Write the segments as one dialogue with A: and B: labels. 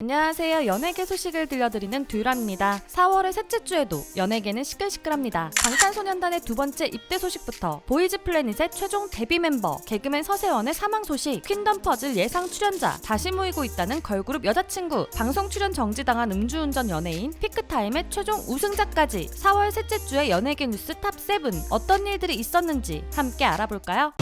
A: 안녕하세요. 연예계 소식을 들려드리는 듀란입니다. 4월의 셋째 주에도 연예계는 시끌시끌합니다. 방탄소년단의 두 번째 입대 소식부터 보이즈 플래닛의 최종 데뷔 멤버 개그맨 서세원의 사망 소식, 퀸덤 퍼즐 예상 출연자 다시 모이고 있다는 걸그룹 여자친구, 방송 출연 정지당한 음주운전 연예인, 피크타임의 최종 우승자까지 4월 셋째 주의 연예계 뉴스 탑7 어떤 일들이 있었는지 함께 알아볼까요?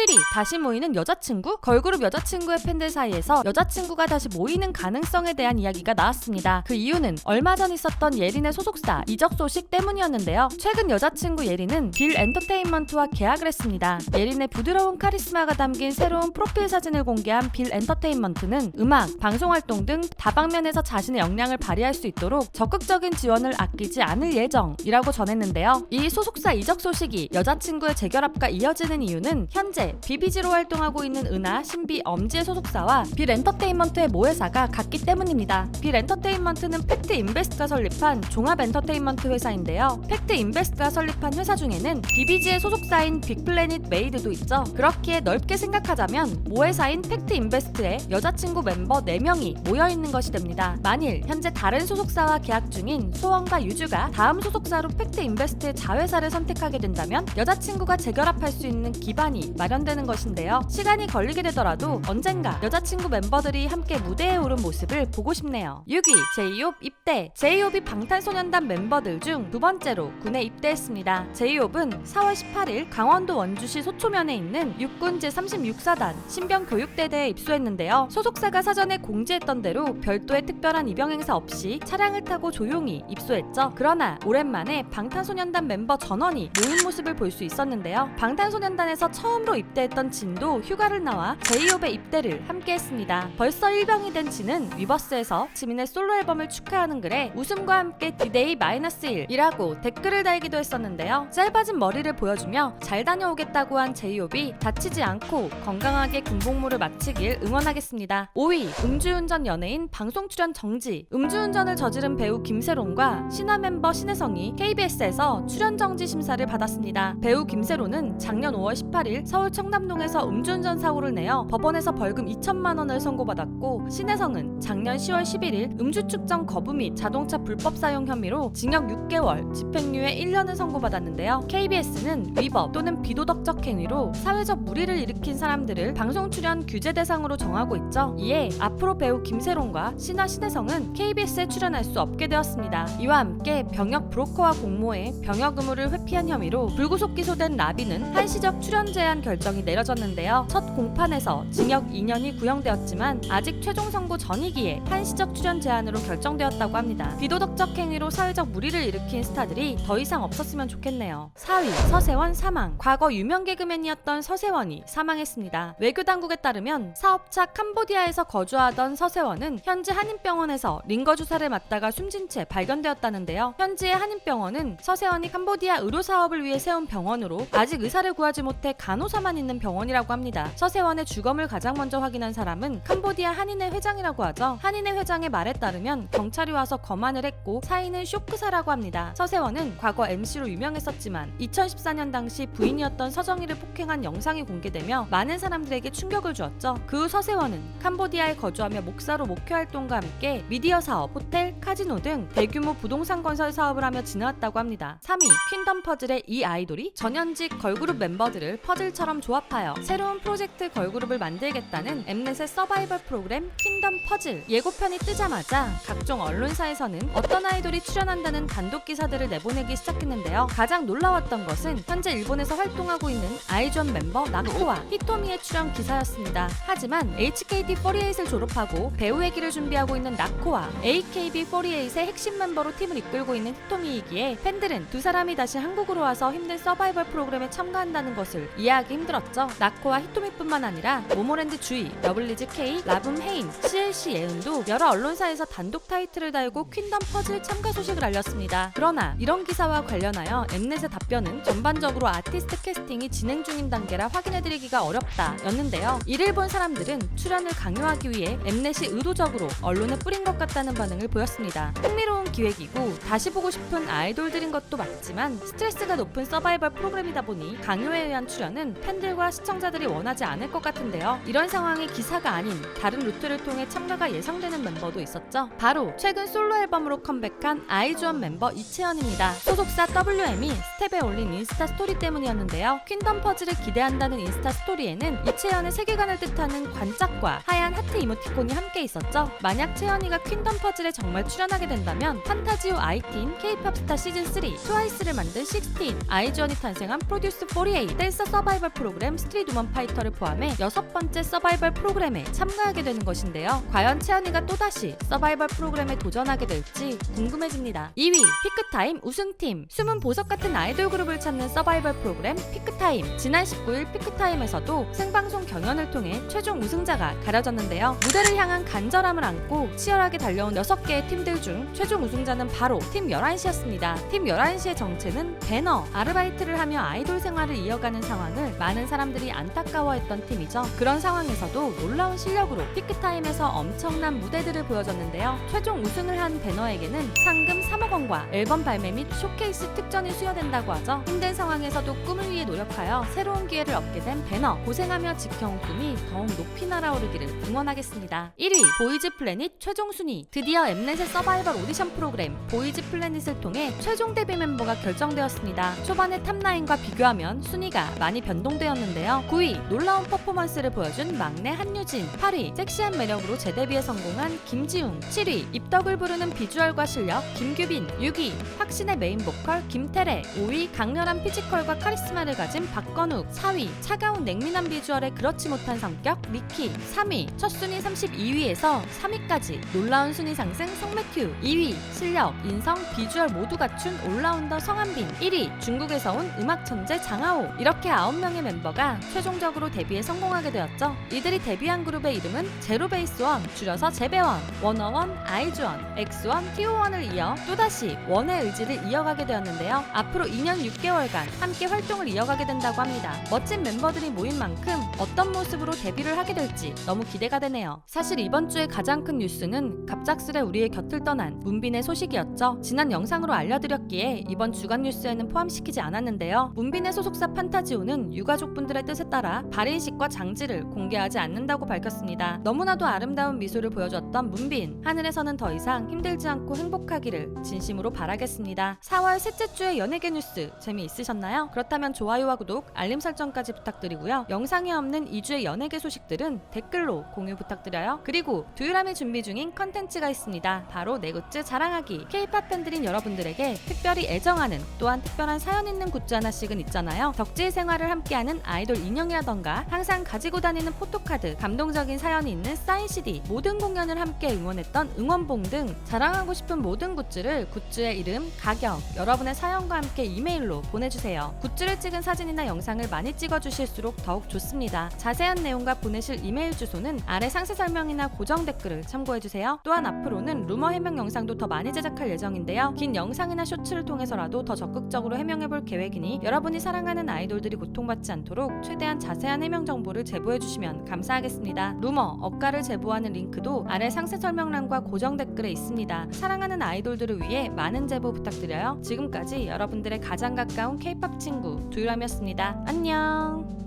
A: 7위 다시 모이는 여자친구 걸그룹 여자친구의 팬들 사이에서 여자친구가 다시 모이는 가능성에 대한 이야기가 나왔습니다. 그 이유는 얼마 전 있었던 예린의 소속사 이적 소식 때문이었는데요. 최근 여자친구 예린은 빌 엔터테인먼트와 계약을 했습니다. 예린의 부드러운 카리스마가 담긴 새로운 프로필 사진을 공개한 빌 엔터테인먼트는 음악, 방송 활동 등 다방면에서 자신의 역량을 발휘할 수 있도록 적극적인 지원을 아끼지 않을 예정이라고 전했는데요. 이 소속사 이적 소식이 여자친구의 재결합과 이어지는 이유는 현재 BBG로 활동하고 있는 은하, 신비, 엄지의 소속사와 빌 엔터테인먼트의 모회사가 같기 때문입니다. 빌 엔터테인먼트는 팩트 인베스트가 설립한 종합 엔터테인먼트 회사인데요. 팩트 인베스트가 설립한 회사 중에는 BBG의 소속사인 빅플래닛 메이드도 있죠. 그렇기에 넓게 생각하자면 모회사인 팩트 인베스트에 여자친구 멤버 4명이 모여있는 것이 됩니다. 만일 현재 다른 소속사와 계약 중인 소원과 유주가 다음 소속사로 팩트 인베스트의 자회사를 선택하게 된다면 여자친구가 재결합할 수 있는 기반이 마련 되는 것인데요. 시간이 걸리게 되더라도 언젠가 여자친구 멤버들이 함께 무대에 오른 모습을 보고 싶네요. 6위 제이홉 입대 제이홉이 방탄소년단 멤버들 중 두 번째로 군에 입대했습니다. 제이홉은 4월 18일 강원도 원주시 소초면에 있는 육군 제36사단 신병교육대대에 입소했는데요. 소속사가 사전에 공지했던 대로 별도의 특별한 입영 행사 없이 차량을 타고 조용히 입소했죠. 그러나 오랜만에 방탄소년단 멤버 전원이 모인 모습을 볼 수 있었는데요. 방탄소년단에서 처음으로 입대했던 진도 휴가를 나와 제이홉의 입대를 함께했습니다. 벌써 일병이 된 진은 위버스에서 지민의 솔로 앨범을 축하하는 글에 웃음과 함께 디데이 마이너스 1이라고 댓글을 달기도 했었는데요. 짧아진 머리를 보여주며 잘 다녀오겠다고 한 제이홉이 다치지 않고 건강하게 군복무를 마치길 응원하겠습니다. 5위 음주운전 연예인 방송 출연 정지 음주운전을 저지른 배우 김세론과 신화 멤버 신혜성이 KBS에서 출연 정지 심사를 받았습니다. 배우 김세론은 작년 5월 18일 서울 청담동에서 음주운전 사고를 내어 법원에서 벌금 2천만 원을 선고받았고 신혜성은 작년 10월 11일 음주 측정 거부 및 자동차 불법 사용 혐의로 징역 6개월, 집행유예 1년을 선고받았는데요. KBS는 위법 또는 비도덕적 행위로 사회적 무리를 일으킨 사람들을 방송 출연 규제 대상으로 정하고 있죠. 이에 앞으로 배우 김세론과 신화 신혜성은 KBS에 출연할 수 없게 되었습니다. 이와 함께 병역 브로커와 공모해 병역 의무를 회피한 혐의로 불구속 기소된 라비는 한시적 출연 제한 결정 이 내려졌는데요. 첫 공판에서 징역 2년이 구형되었지만 아직 최종 선고 전이기에 한시적 출연 제한으로 결정되었다고 합니다. 비도덕적 행위로 사회적 무리를 일으킨 스타들이 더 이상 없었으면 좋겠네요. 4위 서세원 사망. 과거 유명 개그맨이었던 서세원이 사망했습니다. 외교 당국에 따르면 사업차 캄보디아에서 거주하던 서세원은 현지 한인병원에서 링거 주사를 맞다가 숨진 채 발견되었다는데요. 현지의 한인병원은 서세원이 캄보디아 의료 사업을 위해 세운 병원으로 아직 의사를 구하지 못해 간호사만 있는 병원이라고 합니다. 서세원의 주검을 가장 먼저 확인한 사람은 캄보디아 한인회 회장이라고 하죠. 한인회 회장의 말에 따르면 경찰이 와서 검안을 했고 사인은 쇼크사라고 합니다. 서세원은 과거 MC로 유명했었지만 2014년 당시 부인이었던 서정희를 폭행한 영상이 공개되며 많은 사람들에게 충격을 주었죠. 그 후 서세원은 캄보디아에 거주하며 목사로 목회 활동과 함께 미디어 사업, 호텔, 카지노 등 대규모 부동산 건설 사업을 하며 지내왔다고 합니다. 3위 퀸덤 퍼즐의 이 아이돌이 전현직 걸그룹 멤버들을 퍼즐처럼 조합하여 새로운 프로젝트 걸그룹을 만들겠다는 엠넷의 서바이벌 프로그램 퀸덤 퍼즐 예고편이 뜨자마자 각종 언론사에서는 어떤 아이돌이 출연한다는 단독 기사들을 내보내기 시작했는데요. 가장 놀라웠던 것은 현재 일본에서 활동하고 있는 아이존 멤버 나코와 히토미의 출연 기사였습니다. 하지만 HKT48을 졸업하고 배우의 길을 준비하고 있는 나코와 AKB48의 핵심 멤버로 팀을 이끌고 있는 히토미이기에 팬들은 두 사람이 다시 한국으로 와서 힘든 서바이벌 프로그램에 참가한다는 것을 이해하기 힘들었 죠. 나코와 히토미뿐만 아니라 모모랜드 주이, 러블리즈 K, 라붐 헤인, CLC 예은도 여러 언론사에서 단독 타이틀을 달고 퀸덤 퍼즐 참가 소식을 알렸습니다. 그러나 이런 기사와 관련하여 엠넷의 답변은 전반적으로 아티스트 캐스팅이 진행 중인 단계라 확인해드리기가 어렵다였는데요. 이를 본 사람들은 출연을 강요하기 위해 엠넷이 의도적으로 언론에 뿌린 것 같다는 반응을 보였습니다. 흥미로운 기획이고 다시 보고 싶은 아이돌들인 것도 맞지만 스트레스가 높은 서바이벌 프로그램이다 보니 강요에 의한 출연은 팬들 팬들과 시청자들이 원하지 않을 것 같은데요. 이런 상황이 기사가 아닌 다른 루트를 통해 참가가 예상되는 멤버도 있었죠. 바로 최근 솔로 앨범으로 컴백한 아이즈원 멤버 이채연입니다. 소속사 WM이 스텝에 올린 인스타 스토리 때문이었는데요. 퀸덤 퍼즐을 기대한다는 인스타 스토리에는 이채연의 세계관을 뜻하는 관짝과 하얀 하트 이모티콘이 함께 있었죠. 만약 채연이가 퀸덤 퍼즐에 정말 출연하게 된다면 판타지오 아이틴 K-팝 스타 시즌 3 트와이스를 만든 16 아이즈원이 탄생한 프로듀스 48 댄서 서바이벌 프로그램 스트리트 우먼 파이터를 포함해 여섯 번째 서바이벌 프로그램에 참가하게 되는 것인데요. 과연 채연이가 또다시 서바이벌 프로그램에 도전하게 될지 궁금해집니다. 2위 피크타임 우승팀 숨은 보석 같은 아이돌 그룹을 찾는 서바이벌 프로그램 피크타임 지난 19일 피크타임에서도 생방송 경연을 통해 최종 우승자가 가려졌는데요. 무대를 향한 간절함을 안고 치열하게 달려온 6개의 팀들 중 최종 우승자는 바로 팀 11시였습니다. 팀 11시의 정체는 배너, 아르바이트를 하며 아이돌 생활을 이어가는 상황을 많은 사람들이 안타까워했던 팀이죠. 그런 상황에서도 놀라운 실력으로 피크타임에서 엄청난 무대들을 보여줬는데요. 최종 우승을 한 배너에게는 상금 3억 원과 앨범 발매 및 쇼케이스 특전이 수여된다고 하죠. 힘든 상황에서도 꿈을 위해 노력하여 새로운 기회를 얻게 된 배너. 고생하며 지켜온 꿈이 더욱 높이 날아오르기를 응원하겠습니다. 1위 보이즈 플래닛 최종 순위. 드디어 엠넷의 서바이벌 오디션 프로그램 보이즈 플래닛을 통해 최종 데뷔 멤버가 결정되었습니다. 초반의 탑라인과 비교하면 순위가 많이 변동 되었는데요. 9위 놀라운 퍼포먼스를 보여준 막내 한유진. 8위 섹시한 매력으로 재데뷔에 성공한 김지웅. 7위 입덕을 부르는 비주얼과 실력 김규빈. 6위 확신의 메인 보컬 김태래. 5위 강렬한 피지컬과 카리스마를 가진 박건욱. 4위 차가운 냉민한 비주얼에 그렇지 못한 성격 리키. 3위 첫 순위 32위에서 3위까지 놀라운 순위 상승 송매튜. 2위 실력, 인성, 비주얼 모두 갖춘 올라운더 성한빈. 1위 중국에서 온 음악 천재 장하오. 이렇게 9명의 멤버가 최종적으로 데뷔에 성공하게 되었죠. 이들이 데뷔한 그룹의 이름은 제로베이스원, 줄여서 제배원, 워너원, 아이즈원, 엑스원, 티오원을 이어 또다시 원의 의지를 이어가게 되었는데요. 앞으로 2년 6개월간 함께 활동을 이어가게 된다고 합니다. 멋진 멤버들이 모인 만큼 어떤 모습으로 데뷔를 하게 될지 너무 기대가 되네요. 사실 이번 주에 가장 큰 뉴스는 갑작스레 우리의 곁을 떠난 문빈의 소식이었죠. 지난 영상으로 알려드렸기에 이번 주간 뉴스에는 포함시키지 않았는데요. 문빈의 소속사 판타지오는 유 가족분들의 뜻에 따라 발인식과 장지를 공개하지 않는다고 밝혔습니다. 너무나도 아름다운 미소를 보여줬던 문빈. 하늘에서는 더 이상 힘들지 않고 행복하기를 진심으로 바라겠습니다. 4월 셋째 주의 연예계 뉴스 재미있으셨나요? 그렇다면 좋아요와 구독, 알림 설정까지 부탁드리고요. 영상에 없는 2주의 연예계 소식들은 댓글로 공유 부탁드려요. 그리고 두유람이 준비 중인 컨텐츠가 있습니다. 바로 내 굿즈 자랑하기. K-팝 팬들인 여러분들에게 특별히 애정하는 또한 특별한 사연 있는 굿즈 하나씩은 있잖아요. 덕질 생활을 함께하는 아이돌 인형이라던가 항상 가지고 다니는 포토카드, 감동적인 사연이 있는 사인 CD, 모든 공연을 함께 응원했던 응원봉 등 자랑하고 싶은 모든 굿즈를 굿즈의 이름, 가격, 여러분의 사연과 함께 이메일로 보내주세요. 굿즈를 찍은 사진이나 영상을 많이 찍어주실수록 더욱 좋습니다. 자세한 내용과 보내실 이메일 주소는 아래 상세 설명이나 고정 댓글을 참고해주세요. 또한 앞으로는 루머 해명 영상도 더 많이 제작할 예정인데요. 긴 영상이나 쇼츠를 통해서라도 더 적극적으로 해명해볼 계획이니 여러분이 사랑하는 아이돌들이 고통받지 않도록 최대한 자세한 해명 정보를 제보해 주시면 감사하겠습니다. 루머, 억가를 제보하는 링크도 아래 상세 설명란과 고정 댓글에 있습니다. 사랑하는 아이돌들을 위해 많은 제보 부탁드려요. 지금까지 여러분들의 가장 가까운 K-팝 친구 두유람이었습니다. 안녕.